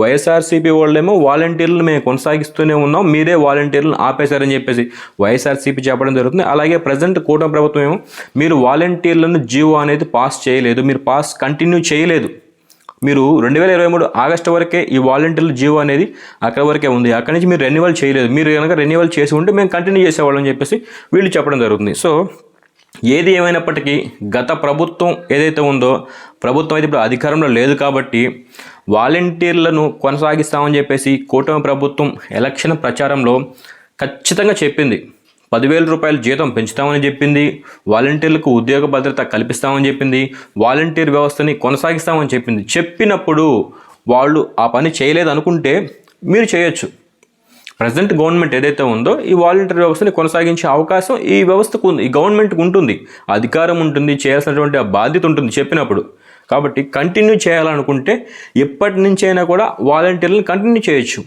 వైఎస్ఆర్సీపీ వాళ్ళేమో వాలంటీర్లను మేము కొనసాగిస్తూనే ఉన్నాం. మీరే వాలంటీర్లను ఆపేశారని చెప్పేసి వైఎస్ఆర్సీపీ చెప్పడం జరుగుతుంది. అలాగే ప్రజెంట్ కూటమి ప్రభుత్వం ఏమో మీరు వాలంటీర్లను జీవో అనేది పాస్ చేయలేదు. మీరు పాస్ కంటిన్యూ చేయలేదు. మీరు రెండు వేల ఇరవై మూడు ఆగస్టు వరకే ఈ వాలంటీర్ల జీవో అనేది అక్కడ వరకే ఉంది. అక్కడి నుంచి మీరు రెన్యువల్ చేయలేదు. మీరు కనుక రెన్యువల్ చేసి ఉంటే మేము కంటిన్యూ చేసేవాళ్ళని చెప్పేసి వీళ్ళు చెప్పడం జరుగుతుంది. సో ఏది ఏమైనప్పటికీ గత ప్రభుత్వం ఏదైతే ఉందో ప్రభుత్వం అయితే ఇప్పుడు అధికారంలో లేదు కాబట్టి వాలంటీర్లను కొనసాగిస్తామని చెప్పేసి కూటమి ప్రభుత్వం ఎలక్షన్ ప్రచారంలో ఖచ్చితంగా చెప్పింది. పదివేల రూపాయల జీతం పెంచుతామని చెప్పింది వాలంటీర్లకు ఉద్యోగ భద్రత కల్పిస్తామని చెప్పింది వాలంటీర్ వ్యవస్థని కొనసాగిస్తామని చెప్పింది. చెప్పినప్పుడు వాళ్ళు ఆ పని చేయలేదు అనుకుంటే మీరు చేయొచ్చు. ప్రజెంట్ గవర్నమెంట్ ఏదైతే ఉందో ఈ వాలంటీర్ వ్యవస్థని కొనసాగించే అవకాశం ఈ వ్యవస్థకు ఉంది ఈ గవర్నమెంట్కి ఉంటుంది. అధికారం ఉంటుంది చేయాల్సినటువంటి ఆ బాధ్యత ఉంటుంది చెప్పినప్పుడు. కాబట్టి కంటిన్యూ చేయాలనుకుంటే ఎప్పటి నుంచైనా కూడా వాలంటీర్లను కంటిన్యూ చేయొచ్చు.